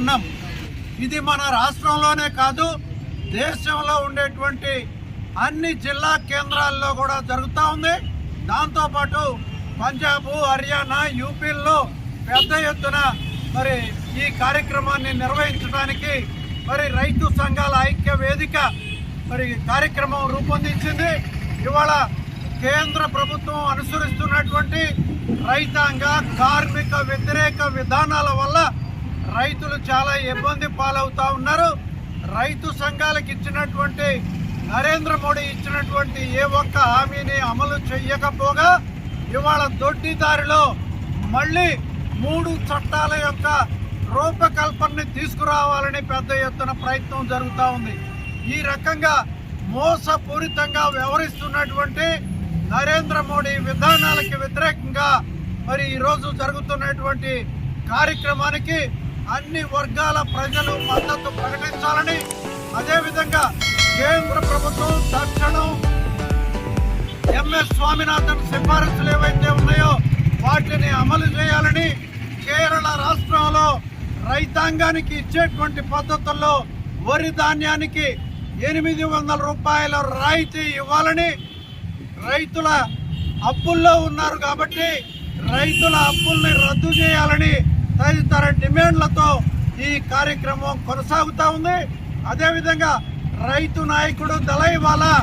ఉన్నాం. ఇది మన రాష్ట్రంలోనే కాదు దేశంలో ఉండేటువంటి అన్ని జిల్లా కేంద్రాల్లో కూడా జరుగుతూ ఉంది. దాంతోపాటు పంజాబ్ హర్యానా యూపీల్లో పెద్ద ఎత్తున మరి ఈ కార్యక్రమాన్ని నిర్వహించడానికి మరి రైతు సంఘాల ఐక్య వేదిక మరి కార్యక్రమం రూపొందించింది. ఇవాళ కేంద్ర ప్రభుత్వం అనుసరిస్తున్నటువంటి రైతాంగ కార్మిక వ్యతిరేక విధానాల వల్ల రైతులు చాలా ఇబ్బంది పాలవుతా ఉన్నారు. రైతు సంఘాలకు ఇచ్చినటువంటి నరేంద్ర మోడీ ఇచ్చినటువంటి ఏ ఒక్క హామీని అమలు చేయకపోగా ఇవాళ దొడ్డిదారిలో మళ్ళీ మూడు చట్టాల యొక్క రూపకల్పనని తీసుకురావాలని పెద్ద ఎత్తున ప్రయత్నం జరుగుతూ ఉంది. ఈ రకంగా మోసపూరితంగా వ్యవహరిస్తున్నటువంటి నరేంద్ర మోడీ విధానాలకి వ్యతిరేకంగా మరి ఈరోజు జరుగుతున్నటువంటి కార్యక్రమానికి అన్ని వర్గాల ప్రజలు మద్దతు ప్రకటించాలని అదేవిధంగా కేంద్ర ప్రభుత్వం తక్షణం ఎంఎస్ స్వామినాథన్ సిఫారసులు ఏవైతే ఉన్నాయో వాటిని అమలు చేయాలని కేరళ రాష్ట్రంలో రైతాంగానికి ఇచ్చేటువంటి పద్ధతుల్లో వరి ధాన్యానికి ఎనిమిది వందల రూపాయల రాయితీ ఇవ్వాలని రైతుల అప్పుల్లో ఉన్నారు కాబట్టి రైతుల అప్పుల్ని రద్దు చేయాలని తదితర డిమాండ్లతో ఈ కార్యక్రమం కొనసాగుతూ ఉంది. అదేవిధంగా రైతు నాయకుడు దళైవాలా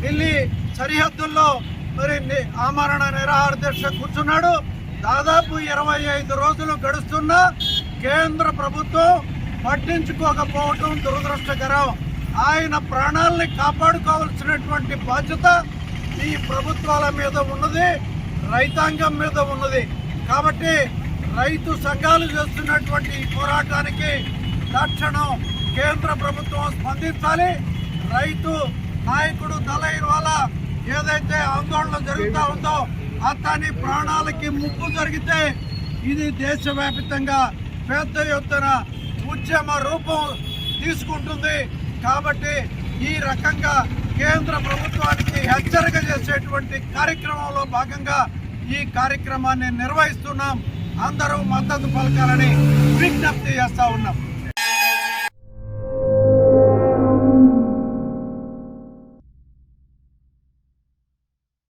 ఢిల్లీ సరిహద్దుల్లో మరి ని- ఆమరణ నిరాహార దీక్ష కూర్చున్నాడు. దాదాపు ఇరవై ఐదు రోజులు గడుస్తున్నా కేంద్ర ప్రభుత్వం పట్టించుకోకపోవటం దురదృష్టకరం. ఆయన ప్రాణాలని కాపాడుకోవాల్సినటువంటి బాధ్యత ఈ ప్రభుత్వాల మీద ఉన్నది రైతాంగం మీద ఉన్నది. కాబట్టి రైతు సంఘాలు చేస్తున్నటువంటి పోరాటానికి తక్షణం కేంద్ర ప్రభుత్వం స్పందించాలి. రైతు నాయకుడు దళైన వల్ల ఏదైతే ఆందోళన జరుగుతూ ఉందో అతని ప్రాణాలకి ముప్పు జరిగితే ఇది దేశవ్యాప్తంగా పెద్ద ఎత్తున ఉద్యమ రూపం తీసుకుంటుంది. కాబట్టి ఈ రకంగా కేంద్ర ప్రభుత్వానికి హెచ్చరిక చేసేటువంటి కార్యక్రమంలో భాగంగా ఈ కార్యక్రమాన్ని నిర్వహిస్తున్నాం. అందరూ మద్దతు పలకాలని విజ్ఞప్తి చేస్తా ఉన్నాం.